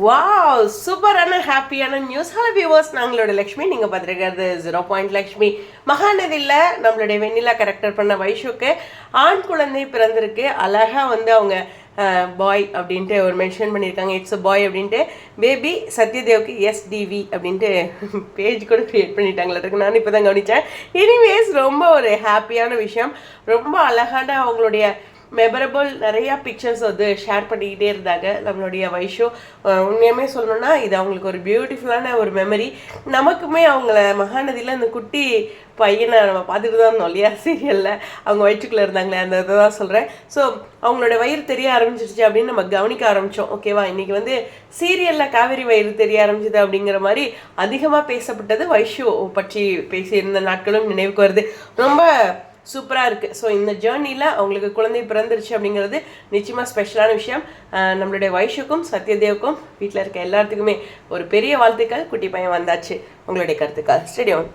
Wow சூப்பரான ஹாப்பியான news hello viewers நாங்களோட லக்ஷ்மி நீங்கள் பார்த்துருக்கிறது ஜீரோ பாயிண்ட் லக்ஷ்மி. மகாநதியில் நம்மளுடைய வெண்ணிலா கரெக்டர் பண்ண வைஷுக்கு ஆண் குழந்தை பிறந்திருக்கு. அழகாக வந்து அவங்க பாய் அப்படின்ட்டு ஒரு மென்ஷன் பண்ணியிருக்காங்க. இட்ஸ் அ பாய் அப்படின்ட்டு பேபி சத்யதேவுக்கு எஸ்டிவி அப்படின்ட்டு பேஜ் கூட க்ரியேட் பண்ணிட்டாங்களா இருக்கு நான் இப்போ தான் கவனித்தேன் எனிவேஸ் ரொம்ப ஒரு ஹாப்பியான விஷயம். ரொம்ப அழகான அவங்களுடைய மெமரபிள் நிறையா பிக்சர்ஸ் வந்து ஷேர் பண்ணிக்கிட்டே இருந்தாங்க நம்மளுடைய வைஷோ. உண்மையுமே சொல்லணும்னா இது அவங்களுக்கு ஒரு பியூட்டிஃபுல்லான ஒரு மெமரி நமக்குமே அவங்கள மகாநதியில் அந்த குட்டி பையனை நம்ம பார்த்துட்டு தான் இருந்தோம் இல்லையா? சீரியலில் அவங்க வயிற்றுக்குள்ளே இருந்தாங்களே அந்த இதை தான் சொல்கிறேன் ஸோ அவங்களோட வயிறு தெரிய ஆரம்பிச்சிருச்சு அப்படின்னு நம்ம கவனிக்க ஆரம்பித்தோம் ஓகேவா இன்றைக்கி வந்து சீரியலில் காவேரி வயிறு தெரிய ஆரம்பிச்சது அப்படிங்கிற மாதிரி அதிகமாக பேசப்பட்டது வைஷு பற்றி பேசியிருந்த நாட்களும் நினைவுக்கு வருது. ரொம்ப சூப்பராக இருக்குது ஸோ இந்த ஜேர்னியில் அவங்களுக்கு குழந்தை பிறந்துருச்சு அப்படிங்கிறது நிச்சயமாக ஸ்பெஷலான விஷயம். நம்மளுடைய வயசுக்கும் சத்யதேவுக்கும் வீட்டில் இருக்க எல்லாத்துக்குமே ஒரு பெரிய வாழ்த்துக்கள். குட்டி பையன் வந்தாச்சு. உங்களுடைய கருத்துக்கள். ஸ்டேடியோன்